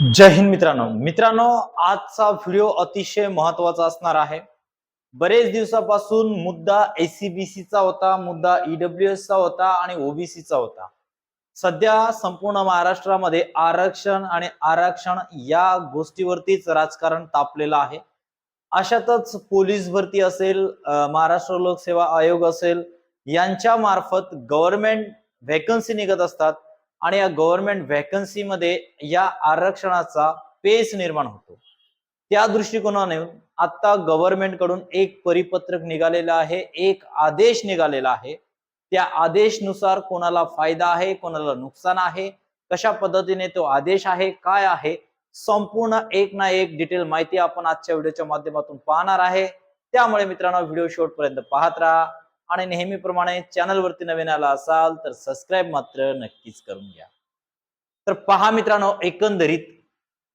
जय हिंद मित्रांनो. मित्रांनो आजचा व्हिडिओ अतिशय महत्त्वाचा असणार आहे. बरेच दिवसापासून मुद्दा एसीबीसी चा होता मुद्दा ईडब्ल्यू चा होता आणि ओबीसी चा होता. सध्या संपूर्ण महाराष्ट्रामध्ये आरक्षण आणि आरक्षण या गोष्टीवरतीच राजकारण तापलेलं आहे. अशातच पोलीस भरती असेल महाराष्ट्र लोकसेवा आयोग असेल यांच्या मार्फत गव्हर्नमेंट व्हॅकन्सी निघत असतात. आणि या गव्हर्नमेंट व्हॅकन्सी मध्ये या आरक्षणाचा पेस निर्माण होतो. त्या दृष्टिकोनाने आता गव्हर्नमेंटकडून एक परिपत्रक निघालेलं आहे एक आदेश निघालेला आहे. त्या आदेशनुसार कोणाला फायदा आहे कोणाला नुकसान आहे कशा पद्धतीने तो आदेश आहे काय आहे संपूर्ण एक ना एक डिटेल माहिती आपण आजच्या व्हिडिओच्या माध्यमातून पाहणार आहे. त्यामुळे मित्रांनो व्हिडिओ शेवटपर्यंत पाहत राहा. आणि नेहमीप्रमाणे चॅनलवरती नवीन आला असाल तर सबस्क्राईब मात्र नक्कीच करून घ्या. तर पहा मित्रांनो एकंदरीत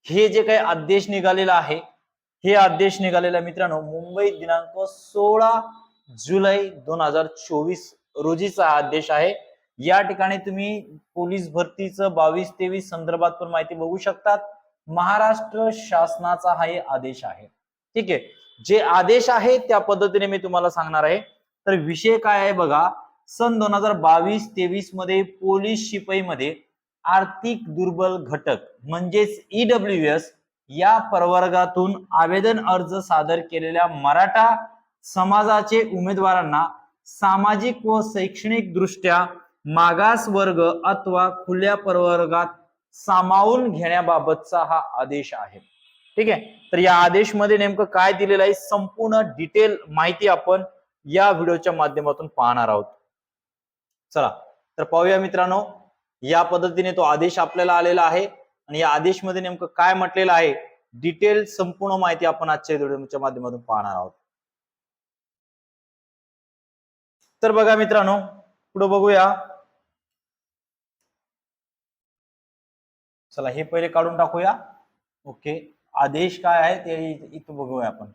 हे जे काही आदेश निघालेला आहे हे आदेश निघालेला मित्रांनो मुंबई दिनांक सोळा जुलै दोन हजार चोवीस रोजीचा आदेश आहे. या ठिकाणी तुम्ही पोलीस भरतीचं बावीस तेवीस संदर्भात पण माहिती बघू शकतात. महाराष्ट्र शासनाचा हा आदेश आहे. ठीक आहे. जे आदेश आहे त्या पद्धतीने मी तुम्हाला सांगणार आहे. तर विषय काय आहे बघा सन दोन हजार बावीस तेवीसमध्ये पोलीस शिपाई मध्ये आर्थिक दुर्बल घटक म्हणजेच ईडब्ल्यू एस या प्रवर्गातून आवेदन अर्ज सादर केलेल्या मराठा समाजाचे उमेदवारांना सामाजिक व शैक्षणिक दृष्ट्या मागास वर्ग अथवा खुल्या प्रवर्गात सामावून घेण्याबाबतचा हा आदेश आहे. ठीक आहे? तर या आदेशमध्ये नेमकं काय दिलेलं आहे? संपूर्ण डिटेल माहिती आपण या व्हिडिओच्या माध्यमातून पाहणार आहोत. चला तर पाहूया मित्रांनो या पद्धतीने तो आदेश आपल्याला आलेला आहे आणि या आदेशमध्ये नेमकं काय म्हटलेलं आहे डिटेल संपूर्ण माहिती आपण आजच्या व्हिडिओच्या माध्यमातून पाहणार आहोत. तर बघा मित्रांनो पुढे बघूया. चला हे पहिले काढून टाकूया. ओके आदेश काय आहे ते इथं बघूया आपण.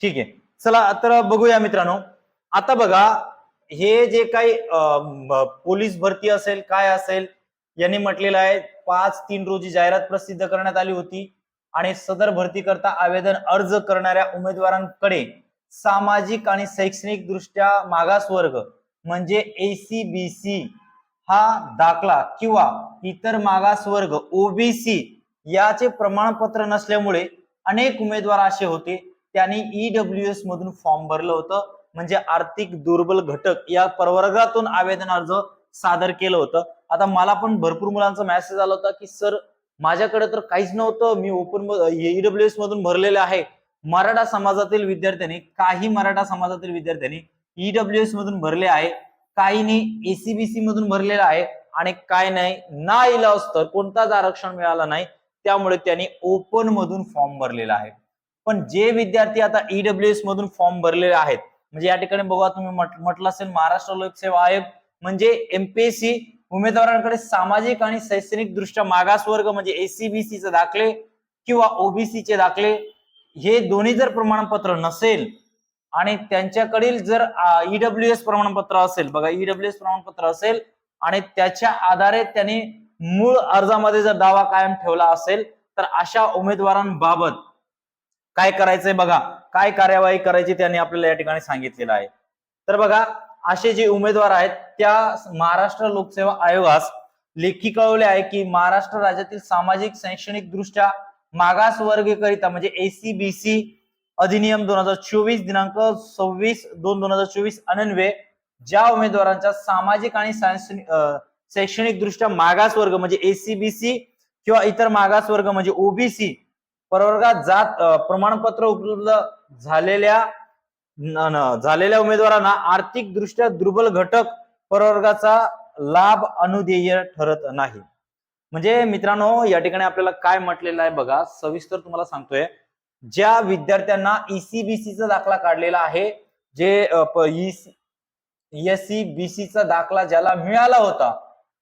ठीक आहे. चला तर बघूया मित्रांनो. आता बघा हे जे काही अं, पोलीस भरती असेल काय असेल यांनी म्हटलेलं आहे पाच तीन रोजी जाहिरात प्रसिद्ध करण्यात आली होती आणि सदर भरती करता आवेदन अर्ज करणाऱ्या उमेदवारांकडे सामाजिक आणि शैक्षणिक दृष्ट्या मागास वर्ग म्हणजे एसीबीसी हा दाखला किंवा इतर मागास वर्ग ओबीसी याचे प्रमाणपत्र नसल्यामुळे अनेक उमेदवार असे होते त्यांनी ईडब्ल्यू एस मधून फॉर्म भरलं होतं. म्हणजे आर्थिक दुर्बल घटक या प्रवर्गातून आवेदन अर्ज सादर केलं होतं. आता मला पण भरपूर मुलांचा मेसेज आला होता की सर माझ्याकडे तर काहीच नव्हतं. मी ओपन ईडब्ल्यू एस मधून भरलेले आहे. मराठा समाजातील विद्यार्थ्यांनी काही मराठा समाजातील विद्यार्थ्यांनी ईडब्ल्यू एस मधून भरले आहे. काहींनी एसीबीसी मधून भरलेलं आहे. आणि काय नाही ना इलाज तर कोणताच आरक्षण मिळालं नाही. त्यामुळे त्यांनी ओपन मधून फॉर्म भरलेला आहे. पण जे विद्यार्थी आता ईडब्ल्यू एस मधून फॉर्म भरलेले आहेत म्हणजे या ठिकाणी बघा तुम्ही म्हटलं असेल महाराष्ट्र लोकसेवा आयोग म्हणजे एमपीएससी उमेदवारांकडे सामाजिक आणि शैक्षणिक दृष्ट्या मागास वर्ग म्हणजे एसीबीसी चे दाखले किंवा ओबीसी चे दाखले हे दोन्ही जर प्रमाणपत्र नसेल आणि त्यांच्याकडील जर ईडब्ल्यू एस प्रमाणपत्र असेल बघा ईडब्ल्यू एस प्रमाणपत्र असेल आणि त्याच्या आधारे त्यांनी मूळ अर्जामध्ये जर दावा कायम ठेवला असेल तर अशा उमेदवारांबाबत काय करायचंय बघा. काय कार्यवाही करायची त्यांनी आपल्याला या ठिकाणी सांगितलेलं आहे. तर बघा असे जे उमेदवार आहेत त्या महाराष्ट्र लोकसेवा आयोगास लेखी कळवले आहे की महाराष्ट्र राज्यातील सामाजिक शैक्षणिक दृष्ट्या मागास वर्गीकरिता म्हणजे एसीबीसी अधिनियम दोन हजार चोवीस दिनांक सव्वीस दोन दोन हजार चोवीस अनन्वये ज्या उमेदवारांच्या सामाजिक आणि शैक्षणिक शैक्षणिक दृष्ट्या मागास वर्ग म्हणजे एसीबीसी किंवा इतर मागास वर्ग म्हणजे ओबीसी प्रवर्गात जात प्रमाणपत्र उपलब्ध झालेल्या झालेल्या उमेदवारांना आर्थिक दृष्ट्या दुर्बल घटक प्रवर्गाचा लाभ अनुदेय ठरत नाही. म्हणजे मित्रांनो या ठिकाणी आपल्याला काय म्हटलेलं आहे बघा सविस्तर तुम्हाला सांगतोय. ज्या विद्यार्थ्यांना ईसीबीसीचा दाखला काढलेला आहे जे एससी बीसी चा दाखला ज्याला मिळाला होता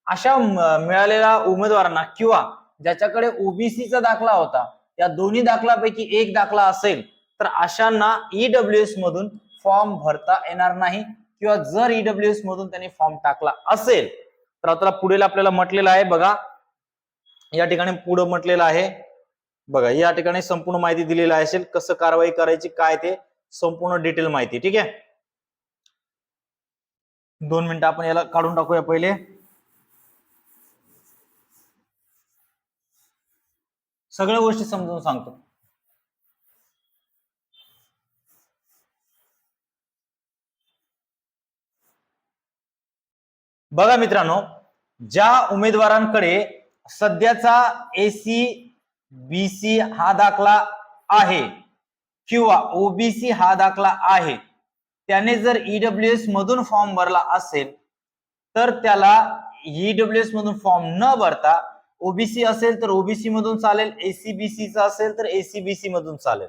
अशा मिळालेल्या उमेदवारांना किंवा ज्याच्याकडे ओबीसी चा दाखला होता या दोन्ही दाखलापैकी एक दाखला असेल तर अशांना ईडब्ल्यू एस मधून फॉर्म भरता येणार नाही. किंवा जर ईडब्ल्यू एस मधून त्यांनी फॉर्म टाकला असेल तर आता पुढील आपल्याला म्हटलेलं आहे बघा. या ठिकाणी पुढे म्हटलेलं आहे. बघा या ठिकाणी संपूर्ण माहिती दिलेली असेल कसं कारवाई करायची काय ते संपूर्ण डिटेल माहिती ठीक आहे? दोन मिनिटं आपण याला काढून टाकूया पहिले. सगळ्या गोष्टी समजून सांगतो. बघा मित्रांनो ज्या उमेदवारांकडे सध्याचा एसी बीसी हा दाखला आहे किंवा ओबीसी हा दाखला आहे त्याने जर ईडब्ल्यू एस मधून फॉर्म भरला असेल तर त्याला ईडब्ल्यू एस मधून फॉर्म न भरता ओबीसी असेल तर ओबीसी मधून चालेल एसीबीसीचा असेल तर एसीबीसी मधून चालेल.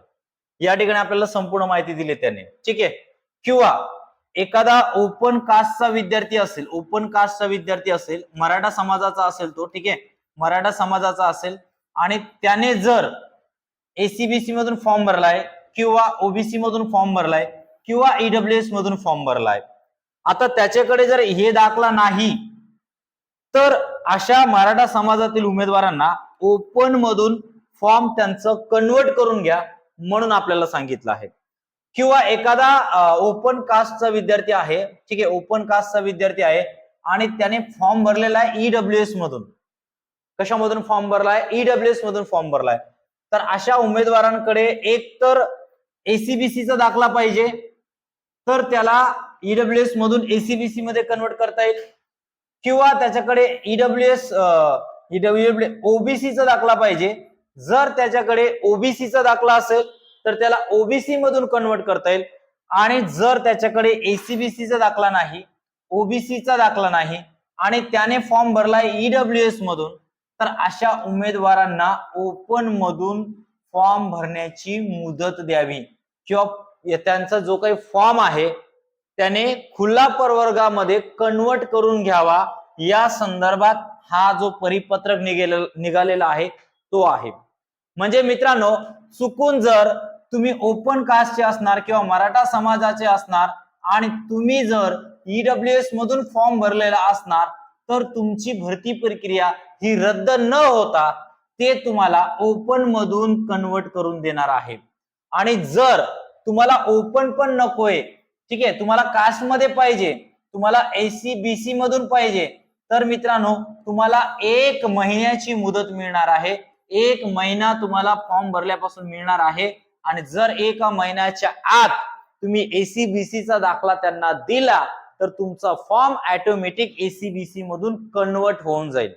या ठिकाणी आपल्याला संपूर्ण माहिती दिली त्याने. ठीक आहे? किंवा एखादा ओपन कास्टचा विद्यार्थी असेल ओपन कास्टचा विद्यार्थी असेल मराठा समाजाचा असेल तो ठीक आहे? मराठा समाजाचा असेल आणि त्याने जर एसीबीसी मधून फॉर्म भरलाय किंवा ओबीसी मधून फॉर्म भरलाय किंवा ईडब्ल्यू एस मधून फॉर्म भरलाय. आता त्याच्याकडे जर हे दाखला नाही तर अशा मराठा समाजातील उमेदवारांना ओपन मधून फॉर्म त्यांचं कन्वर्ट करून घ्या म्हणून आपल्याला सांगितलं आहे. किंवा एखादा ओपन कास्टचा विद्यार्थी आहे ठीक आहे ओपन कास्टचा विद्यार्थी आहे आणि त्याने फॉर्म भरलेला आहे ईडब्ल्यू एस मधून. कशामधून फॉर्म भरलाय ईडब्ल्यू एस मधून फॉर्म भरलाय तर अशा उमेदवारांकडे एक तर एसीबीसीचा दाखला पाहिजे तर त्याला ईडब्ल्यू एस मधून एसीबीसी मध्ये कन्वर्ट करता येईल. किंवा त्याच्याकडे ईडब्ल्यू एस ईडब्ल्यू ओबीसीचा दाखला पाहिजे. जर त्याच्याकडे ओबीसीचा दाखला असेल तर त्याला ओबीसी मधून कन्वर्ट करता येईल. आणि जर त्याच्याकडे एसीबीसीचा दाखला नाही ओबीसीचा दाखला नाही आणि त्याने फॉर्म भरला ईडब्ल्यू एस मधून तर अशा उमेदवारांना ओपन मधून फॉर्म भरण्याची मुदत द्यावी. किंवा त्यांचा जो काही फॉर्म आहे त्याने खुला प्रवर्गामध्ये कन्वर्ट करून घ्यावा. या संदर्भात हा जो परिपत्रक निघेल निघालेला आहे तो आहे. म्हणजे मित्रांनो चुकून जर तुम्ही ओपन कास्टचे असणार किंवा मराठा समाजाचे असणार आणि तुम्ही जर ईडब्ल्यू एस मधून फॉर्म भरलेला असणार तर तुमची भरती प्रक्रिया ही रद्द न होता ते तुम्हाला ओपन मधून कन्वर्ट करून देणार आहे. आणि जर तुम्हाला ओपन पण नकोय ठीक आहे? तुम्हाला कास्टमध्ये पाहिजे तुम्हाला एसी बीसी मधून पाहिजे. तर मित्रांनो तुम्हाला एक महिन्याची मुदत मिळणार आहे. एक महिना तुम्हाला फॉर्म भरल्यापासून मिळणार आहे. आणि जर एका महिन्याच्या आत तुम्ही एसीबीसी चा दाखला त्यांना दिला तर तुमचा फॉर्म ऑटोमॅटिक एसीबीसी मधून कन्वर्ट होऊन जाईल.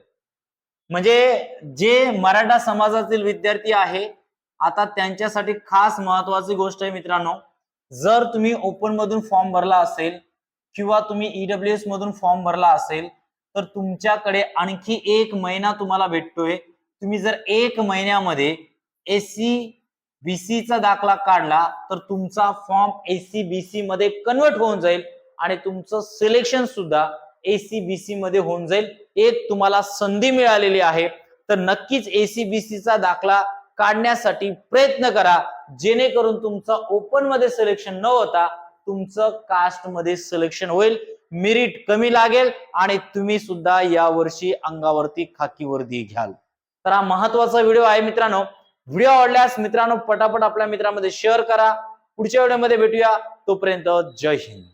म्हणजे जे मराठा समाजातील विद्यार्थी आहे आता त्यांच्यासाठी खास महत्वाची गोष्ट आहे मित्रांनो जर तुम्ही ओपन मधून फॉर्म भरला असेल किंवा तुम्ही ईडब्ल्यू एस मधून फॉर्म भरला असेल तर तुमच्याकडे आणखी एक महिना तुम्हाला भेटतोय. तुम्ही जर एक महिन्यामध्ये एससी बीसीचा दाखला काढला तर तुमचा form S E B C मध्ये कन्वर्ट होऊन जाईल आणि तुमचं सिलेक्शन सुद्धा एसी बीसी मध्ये होऊन जाईल. एक तुम्हाला संधी मिळालेली आहे. तर नक्कीच एसी बीसीचा दाखला काढण्यासाठी प्रयत्न करा. जेणेकरून तुमचं ओपनमध्ये सिलेक्शन न होता तुमचं कास्टमध्ये सिलेक्शन होईल मेरिट कमी लागेल आणि तुम्ही सुद्धा यावर्षी अंगावरती खाकीवरती घ्याल. तर हा महत्त्वाचा व्हिडिओ आहे मित्रांनो. व्हिडिओ आवडल्यास मित्रांनो पटापट आपल्या मित्रांमध्ये शेअर करा. पुढच्या व्हिडिओमध्ये भेटूया. तोपर्यंत जय हिंद.